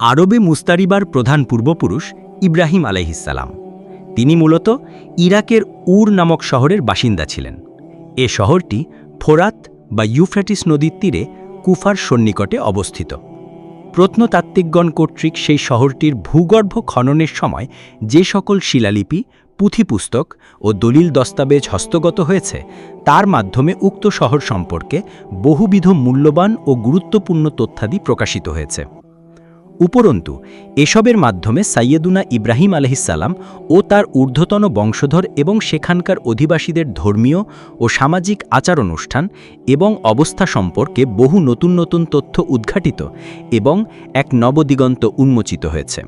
আরবে মুস্তারিবার প্রধান পূর্বপুরুষ ইব্রাহিম আলাইহিসাল্লাম তিনি মূলত ইরাকের উর নামক শহরের বাসিন্দা ছিলেন। এ শহরটি ফোরাত বা ইউফ্রাটিস নদীর তীরে কুফার সন্নিকটে অবস্থিত। প্রত্নতাত্ত্বিকগণ কর্তৃক সেই শহরটির ভূগর্ভ খননের সময় যে সকল শিলালিপি, পুঁথিপুস্তক ও দলিল দস্তাবেজ হস্তগত হয়েছে, তার মাধ্যমে উক্ত শহর সম্পর্কে বহুবিধ মূল্যবান ও গুরুত্বপূর্ণ তথ্যাদি প্রকাশিত হয়েছে। উপরন্তু, এসবের মাধ্যমে সাইয়েদুনা ইব্রাহিম আলহিসাল্লাম ও তার ঊর্ধ্বতন বংশধর এবং সেখানকার অধিবাসীদের ধর্মীয় ও সামাজিক আচার অনুষ্ঠান এবং অবস্থা সম্পর্কে বহু নতুন নতুন তথ্য উদ্ঘাটিত এবং এক নবদিগন্ত উন্মোচিত হয়েছে।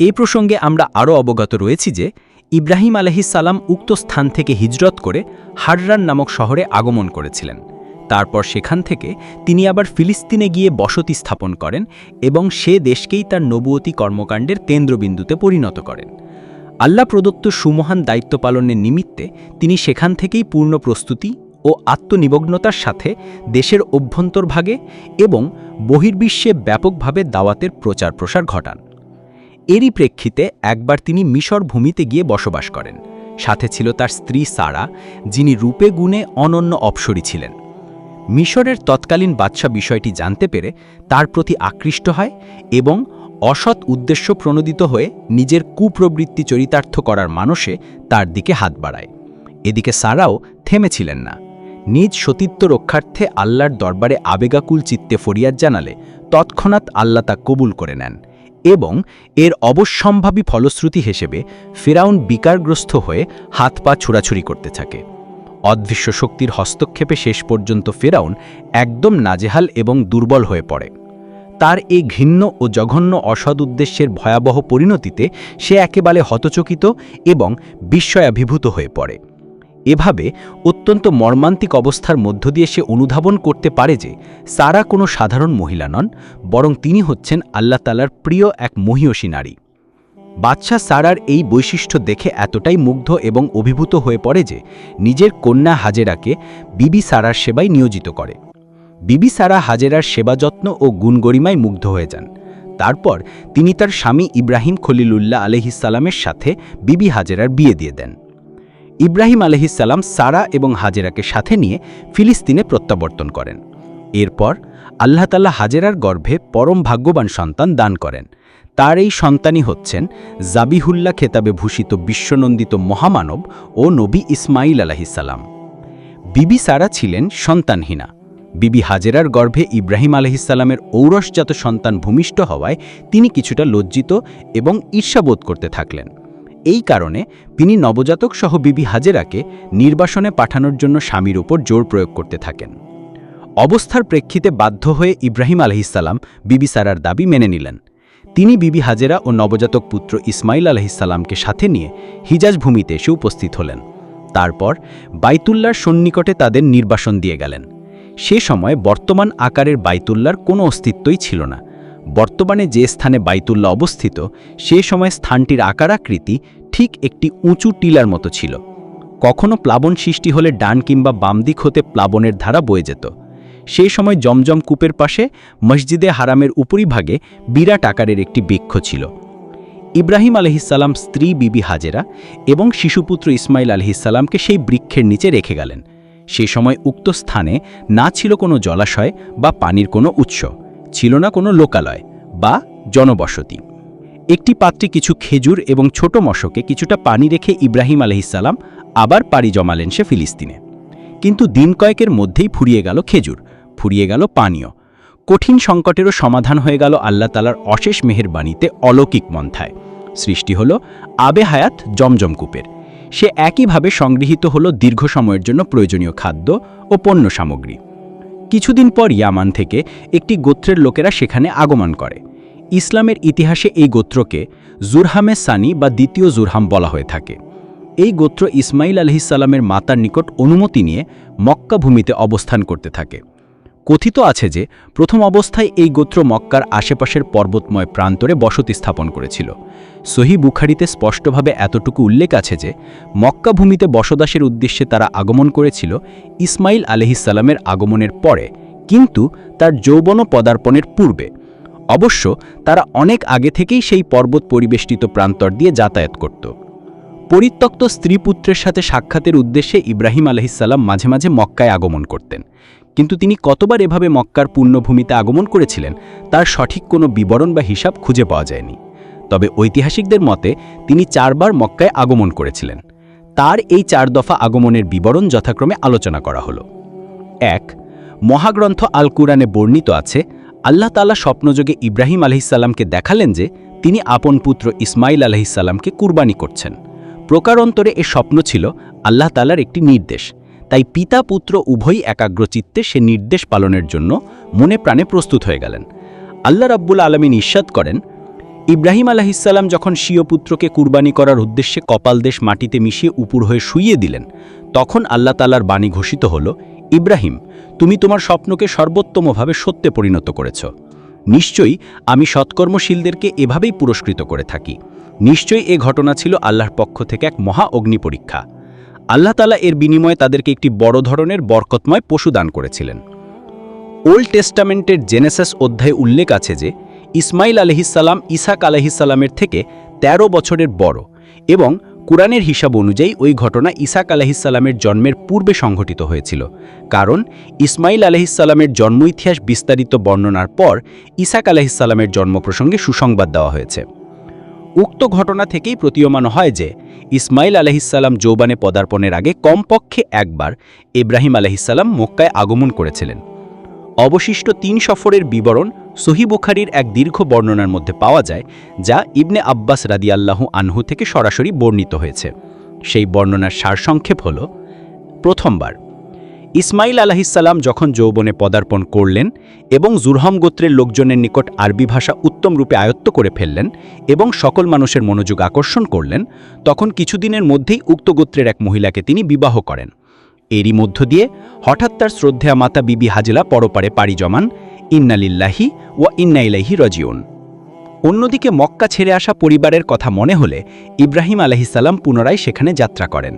এ প্রসঙ্গে আমরা আরও অবগত রয়েছি যে, ইব্রাহিম আলহিসাল্লাম উক্ত স্থান থেকে হিজরত করে হাররান নামক শহরে আগমন করেছিলেন। তারপর সেখান থেকে তিনি আবার ফিলিস্তিনে গিয়ে বসতি স্থাপন করেন এবং সে দেশকেই তার নবুয়তি কর্মকাণ্ডের কেন্দ্রবিন্দুতে পরিণত করেন। আল্লাহ প্রদত্ত সুমহান দায়িত্ব পালনের নিমিত্তে তিনি সেখান থেকেই পূর্ণ প্রস্তুতি ও আত্মনিমগ্নতার সাথে দেশের অভ্যন্তরভাগে এবং বহির্বিশ্বে ব্যাপকভাবে দাওয়াতের প্রচার প্রসার ঘটান। এরই প্রেক্ষিতে একবার তিনি মিশর ভূমিতে গিয়ে বসবাস করেন। সাথে ছিল তার স্ত্রী সারা, যিনি রূপে গুণে অনন্য অপসরী ছিলেন। মিশরের তৎকালীন বাদশা বিষয়টি জানতে পেরে তার প্রতি আকৃষ্ট হয় এবং অসৎ উদ্দেশ্য প্রণোদিত হয়ে নিজের কুপ্রবৃত্তি চরিতার্থ করার মানসে তার দিকে হাত বাড়ায়। এদিকে সারাও থেমেছিলেন না। নিজ সতীত্ব রক্ষার্থে আল্লাহর দরবারে আবেগাকুল চিত্তে ফরিয়াদ জানালে তৎক্ষণাৎ আল্লাহ তা কবুল করে নেন এবং এর অবশ্যম্ভাবী ফলশ্রুতি হিসেবে ফেরাউন বিকারগ্রস্ত হয়ে হাত পা ছুড়াছুড়ি করতে থাকে। অদৃশ্য শক্তির হস্তক্ষেপে শেষ পর্যন্ত ফেরাউন একদম নাজেহাল এবং দুর্বল হয়ে পড়ে। তার এই ঘৃণ্য ও জঘন্য অসৎ উদ্দেশ্যের ভয়াবহ পরিণতিতে সে একেবারে হতচকিত এবং বিস্ময়াভিভূত হয়ে পড়ে। এভাবে অত্যন্ত মর্মান্তিক অবস্থার মধ্য দিয়ে সে অনুধাবন করতে পারে যে সারা কোনো সাধারণ মহিলা নন, বরং তিনি হচ্ছেন আল্লাহ তালার প্রিয় এক মহিয়সী নারী। বাদশাহ সারার এই বৈশিষ্ট্য দেখে এতটাই মুগ্ধ এবং অভিভূত হয়ে পড়ে যে নিজের কন্যা হাজেরাকে বিবি সারার সেবায় নিয়োজিত করে। বিবি সারা হাজেরার সেবা যত্ন ও গুণগরিমায় মুগ্ধ হয়ে যান। তারপর তিনি তার স্বামী ইব্রাহিম খলিলুল্লাহ আলহিসাল্লামের সাথে বিবি হাজেরার বিয়ে দিয়ে দেন। ইব্রাহিম আলহিসাল্লাম সারা এবং হাজেরাকে সাথে নিয়ে ফিলিস্তিনে প্রত্যাবর্তন করেন। এরপর আল্লাহ তাল্লাহ হাজেরার গর্ভে পরম ভাগ্যবান সন্তান দান করেন। তার এই সন্তানই হচ্ছেন জাবিহুল্লাহ খেতাবে ভূষিত বিশ্বনন্দিত মহামানব ও নবী ইসমাইল আলাহিসাল্লাম বিবি সারা ছিলেন সন্তানহীনা। বিবি হাজেরার গর্ভে ইব্রাহিম আলহিসাল্লামের ঔরসজাত সন্তান ভূমিষ্ঠ হওয়ায় তিনি কিছুটা লজ্জিত এবং ঈর্ষাবোধ করতে থাকলেন। এই কারণে তিনি নবজাতক সহ বিবি হাজেরাকে নির্বাসনে পাঠানোর জন্য স্বামীর ওপর জোর প্রয়োগ করতে থাকেন। অবস্থার প্রেক্ষিতে বাধ্য হয়ে ইব্রাহিম আলহিসাল্লাম বিবি সারার দাবি মেনে নিলেন। তিনি বিবি হাজেরা ও নবজাতক পুত্র ইসমাইল আলহিসাল্লামকে সাথে নিয়ে হিজাজ ভূমিতে এসে উপস্থিত হলেন। তারপর বাইতুল্লার সন্নিকটে তাদের নির্বাসন দিয়ে গেলেন। সে সময় বর্তমান আকারের বাইতুল্লার কোনো অস্তিত্বই ছিল না। বর্তমানে যে স্থানে বাইতুল্লা অবস্থিত, সে সময় স্থানটির আকার আকৃতি ঠিক একটি উঁচু টিলার মতো ছিল। কখনো প্লাবন সৃষ্টি হলে ডান কিংবা বাম দিক হতে প্লাবনের ধারা বয়ে যেত। সেই সময় জমজম কূপের পাশে মসজিদে হারামের উপরিভাগে বিরাট আকারের একটি বৃক্ষ ছিল। ইব্রাহিম আলহিসাল্লাম স্ত্রী বিবি হাজেরা এবং শিশুপুত্র ইসমাইল আলহিসাল্লামকে সেই বৃক্ষের নিচে রেখে গেলেন। সেই সময় উক্ত স্থানে না ছিল কোনো জলাশয় বা পানির কোনো উৎস, ছিল না কোনো লোকালয় বা জনবসতি। একটি পাত্রে কিছু খেজুর এবং ছোট মশকে কিছুটা পানি রেখে ইব্রাহিম আলহিসাল্লাম আবার পাড়ি জমালেন সে ফিলিস্তিনে। কিন্তু দিন কয়েকের মধ্যেই ফুরিয়ে গেল খেজুর। ফুরিয়ে গেল পানীয়। কঠিন সংকটেরও সমাধান হয়ে গেল আল্লাহ তালার অশেষ মেহেরবাণীতে অলৌকিক মন্থায়। সৃষ্টি হল আবে হায়াত জমজম কূপের। সে একইভাবে সংগৃহীত হল দীর্ঘ সময়ের জন্য প্রয়োজনীয় খাদ্য ও পণ্য সামগ্রী। কিছুদিন পর ইয়ামান থেকে একটি গোত্রের লোকেরা সেখানে আগমন করে। ইসলামের ইতিহাসে এই গোত্রকে জুরহামে সানি বা দ্বিতীয় জুরহাম বলা হয়ে থাকে। এই গোত্র ইসমাইল আলহিসাল্লামের মাতার নিকট অনুমতি নিয়ে মক্কা ভূমিতে অবস্থান করতে থাকে। কথিত আছে যে, প্রথম অবস্থায় এই গোত্র মক্কার আশেপাশের পর্বতময় প্রান্তরে বসতি স্থাপন করেছিল। সহি বুখারিতে স্পষ্টভাবে এতটুকু উল্লেখ আছে যে, মক্কা ভূমিতে বসবাসের উদ্দেশ্যে তারা আগমন করেছিল ইসমাইল আলহিসাল্লামের আগমনের পরে, কিন্তু তার যৌবন পদার্পণের পূর্বে। অবশ্য তারা অনেক আগে থেকেই সেই পর্বত পরিবেষ্টিত প্রান্তর দিয়ে যাতায়াত করত। পরিত্যক্ত স্ত্রী পুত্রের সাথে সাক্ষাতের উদ্দেশ্যে ইব্রাহিম আলহিসাল্লাম মাঝে মাঝে মক্কায় আগমন করতেন। কিন্তু তিনি কতবার এভাবে মক্কার পূর্ণভূমিতে আগমন করেছিলেন, তার সঠিক কোনো বিবরণ বা হিসাব খুঁজে পাওয়া যায়নি। তবে ঐতিহাসিকদের মতে, তিনি চারবার মক্কায় আগমন করেছিলেন। তার এই চার দফা আগমনের বিবরণ যথাক্রমে আলোচনা করা হলো। এক, মহাগ্রন্থ আল কুরআনে বর্ণিত আছে, আল্লাহ তালা স্বপ্নযোগে ইব্রাহিম আলহিসাল্লামকে দেখালেন যে, তিনি আপন পুত্র ইসমাইল আলহিসাল্লামকে কুরবানি করছেন। প্রকারান্তরে এ স্বপ্ন ছিল আল্লাহ তালার একটি নির্দেশ। তাই পিতা পুত্র উভয়ই একাগ্রচিত্তে সে নির্দেশ পালনের জন্য মনে প্রাণে প্রস্তুত হয়ে গেলেন। আল্লাহ রাব্বুল আলমিন ইস্বাদ করেন, ইব্রাহিম আলাহিসাল্লাম যখন স্বীয় পুত্রকে কুরবানি করার উদ্দেশ্যে কপাল দেশ মাটিতে মিশিয়ে উপুর হয়ে শুইয়ে দিলেন, তখন আল্লাহ তালার বাণী ঘোষিত হল, ইব্রাহিম, তুমি তোমার স্বপ্নকে সর্বোত্তমভাবে সত্যে পরিণত করেছ। নিশ্চয়ই আমি সৎকর্মশীলদেরকে এভাবেই পুরস্কৃত করে থাকি। নিশ্চয়ই এ ঘটনা ছিল আল্লাহর পক্ষ থেকে এক মহা অগ্নি পরীক্ষা। আল্লাহ তালা এর বিনিময়ে তাদেরকে একটি বড় ধরনের বরকতময় পশু দান করেছিলেন। ওল্ড টেস্টামেন্টের জেনেসাস অধ্যায়ে উল্লেখ আছে যে, ইসমাইল আলহিসাল্লাম, ইসাক আলহিসাল্লামের থেকে ১৩ বছরের বড় এবং কুরআনের হিসাব অনুযায়ী ওই ঘটনা ইসাক আলহিসাল্লামের জন্মের পূর্বে সংঘটিত হয়েছিল। কারণ ইসমাইল আলহিসাল্লামের জন্ম ইতিহাস বিস্তারিত বর্ণনার পর ইসাক আলহিসাল্লামের জন্ম প্রসঙ্গে সুসংবাদ দেওয়া হয়েছে। উক্ত ঘটনা থেকেই প্রতীয়মান হয় যে, ইসমাইল আলহিসাল্লাম যৌবানে পদার্পণের আগে কমপক্ষে একবার ইব্রাহিম আলহিসাল্লাম মক্কায় আগমন করেছিলেন। অবশিষ্ট তিন সফরের বিবরণ সহি বুখারির এক দীর্ঘ বর্ণনার মধ্যে পাওয়া যায়, যা ইবনে আব্বাস রাদিয়াল্লাহু আনহু থেকে সরাসরি বর্ণিত হয়েছে। সেই বর্ণনার সারসংক্ষেপ হল, প্রথমবার ইসমাইল আলাহিসাল্লাম যখন যৌবনে পদার্পণ করলেন এবং জুরহম গোত্রের লোকজনের নিকট আরবি ভাষা উত্তম রূপে আয়ত্ত করে ফেললেন এবং সকল মানুষের মনোযোগ আকর্ষণ করলেন, তখন কিছুদিনের মধ্যেই উক্ত গোত্রের এক মহিলাকে তিনি বিবাহ করেন। এরই মধ্য দিয়ে হঠাৎ তার শ্রদ্ধেয়া মাতা বিবি হাজলা পরপারে পাড়ি জমান, ইন্নালিল্লাহি ও ইন্নাইলাহি রজিউন। অন্যদিকে মক্কা ছেড়ে আসা পরিবারের কথা মনে হলে ইব্রাহিম আলহিসাল্লাম পুনরায় সেখানে যাত্রা করেন।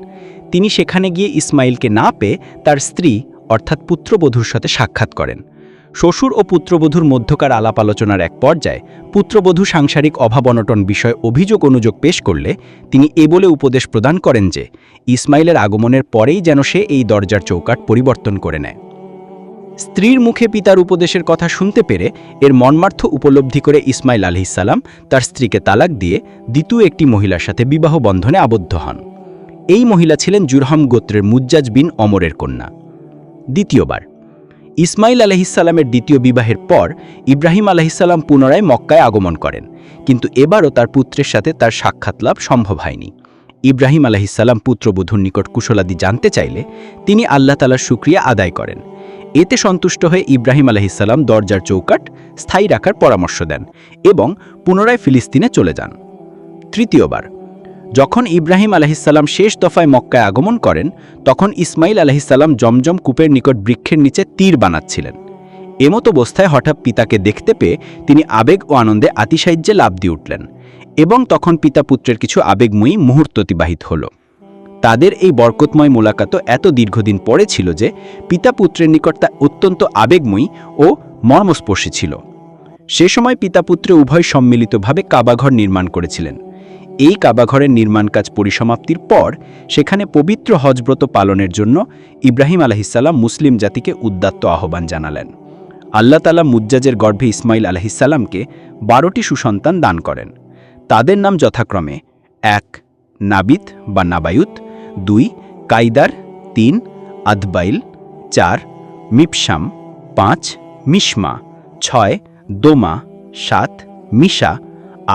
তিনি সেখানে গিয়ে ইসমাইলকে না পেয়ে তার স্ত্রী, অর্থাৎ পুত্রবধূর সাথে সাক্ষাৎ করেন। শ্বশুর ও পুত্রবধূর মধ্যকার আলাপ আলোচনার এক পর্যায়ে পুত্রবধূ সাংসারিক অভাব অনটন বিষয়ে অভিযোগ অনুযোগ পেশ করলে তিনি এ বলে উপদেশ প্রদান করেন যে, ইসমাইলের আগমনের পরেই যেন সে এই দরজার চৌকাট পরিবর্তন করে নেয়। স্ত্রীর মুখে পিতার উপদেশের কথা শুনতে পেরে এর মর্মার্থ উপলব্ধি করে ইসমাইল আলহিসাল্লাম তার স্ত্রীকে তালাক দিয়ে দ্বিতীয় একটি মহিলার সাথে বিবাহ বন্ধনে আবদ্ধ হন। এই মহিলা ছিলেন জুরহাম গোত্রের মুজ্জাজ বিন অমরের কন্যা। দ্বিতীয়বার, ইসমাইল আলহিসাল্লামের দ্বিতীয় বিবাহের পর ইব্রাহিম আলহিসাল্লাম পুনরায় মক্কায় আগমন করেন, কিন্তু এবারও তার পুত্রের সাথে তার সাক্ষাৎ লাভ সম্ভব হয়নি। ইব্রাহিম আলহিসাল্লাম পুত্রবধূর নিকট কুশলাদি জানতে চাইলে তিনি আল্লাহ তালার সুক্রিয়া আদায় করেন। এতে সন্তুষ্ট হয়ে ইব্রাহিম আলহিসাল্লাম দরজার চৌকাট স্থায়ী রাখার পরামর্শ দেন এবং পুনরায় ফিলিস্তিনে চলে যান। তৃতীয়বার যখন ইব্রাহিম আলহিসাল্লাম শেষ দফায় মক্কায় আগমন করেন, তখন ইসমাইল আলহিসাল্লাম জমজম কূপের নিকট বৃক্ষের নিচে তীর বানাচ্ছিলেন। এমত অবস্থায় হঠাৎ পিতাকে দেখতে পেয়ে তিনি আবেগ ও আনন্দে আতিশাহ্যে লাভ দিয়ে উঠলেন এবং তখন পিতা পুত্রের কিছু আবেগময়ী মুহূর্ত অতিবাহিত হল। তাদের এই বরকতময় মোলাকাত এত দীর্ঘদিন পরে ছিল যে পিতা পুত্রের নিকট তা অত্যন্ত আবেগময়ী ও মর্মস্পর্শী ছিল। সে সময় পিতা পুত্রে উভয় সম্মিলিতভাবে কাবাঘর নির্মাণ করেছিলেন। এই কাবাঘরের নির্মাণ কাজ পরিসমাপ্তির পর সেখানে পবিত্র হজব্রত পালনের জন্য ইব্রাহিম আলহিসাল্লাম মুসলিম জাতিকে উদ্দাত্ত আহ্বান জানালেন। আল্লাহ তালা মুজ্জাজের গর্ভে ইসমাইল আলহিসাল্লামকে বারোটি সুসন্তান দান করেন। তাদের নাম যথাক্রমে এক, নাবিত বা নাবায়ুত, দুই কাইদার তিন, আদবাইল, চার মিপসাম পাঁচ, মিশমা, ছয়, দোমা, সাত, মিশা,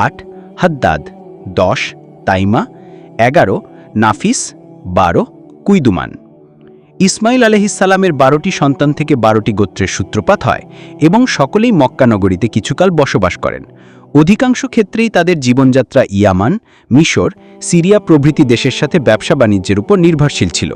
আট, হাদ্দাদ। দশ, তাইমা, এগারো, নাফিস, বারো, কুইদুমান। ইসমাইল আলহিসাল্লামের বারোটি সন্তান থেকে বারোটি গোত্রের সূত্রপাত হয় এবং সকলেই মক্কানগরীতে কিছুকাল বসবাস করেন। অধিকাংশ ক্ষেত্রেই তাদের জীবনযাত্রা ইয়ামান, মিশর, সিরিয়া প্রভৃতি দেশের সাথে ব্যবসা বাণিজ্যের উপর নির্ভরশীল ছিল।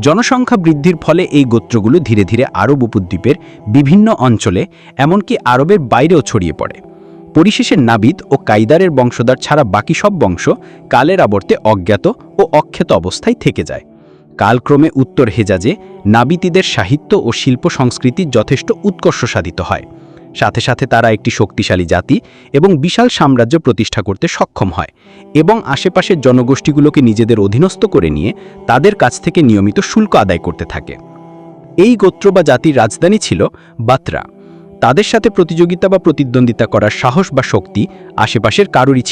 জনসংখ্যা বৃদ্ধির ফলে এই গোত্রগুলো ধীরে ধীরে আরব উপদ্বীপের বিভিন্ন অঞ্চলে, এমনকি আরবের বাইরেও ছড়িয়ে পড়ে। পরিশেষে নাবিদ ও কাইদারের বংশধর ছাড়া বাকি সব বংশ কালের আবর্তে অজ্ঞাত ও অক্ষত অবস্থায় থেকে যায়। কালক্রমে উত্তর হেজাজে নাবিতিদের সাহিত্য ও শিল্প সংস্কৃতি যথেষ্ট উৎকর্ষ সাধিত হয়। সাথে সাথে তারা একটি শক্তিশালী জাতি এবং বিশাল সাম্রাজ্য প্রতিষ্ঠা করতে সক্ষম হয় এবং আশেপাশের জনগোষ্ঠীগুলোকে নিজেদের অধীনস্থ করে নিয়ে তাদের কাছ থেকে নিয়মিত শুল্ক আদায় করতে থাকে। এই গোত্র বা জাতির রাজধানী ছিল বাত্রা। তাদের সাথে প্রতিযোগিতা বা প্রতিদ্বন্দ্বিতা করার সাহস বা শক্তি আশেপাশের কারোরই ছিল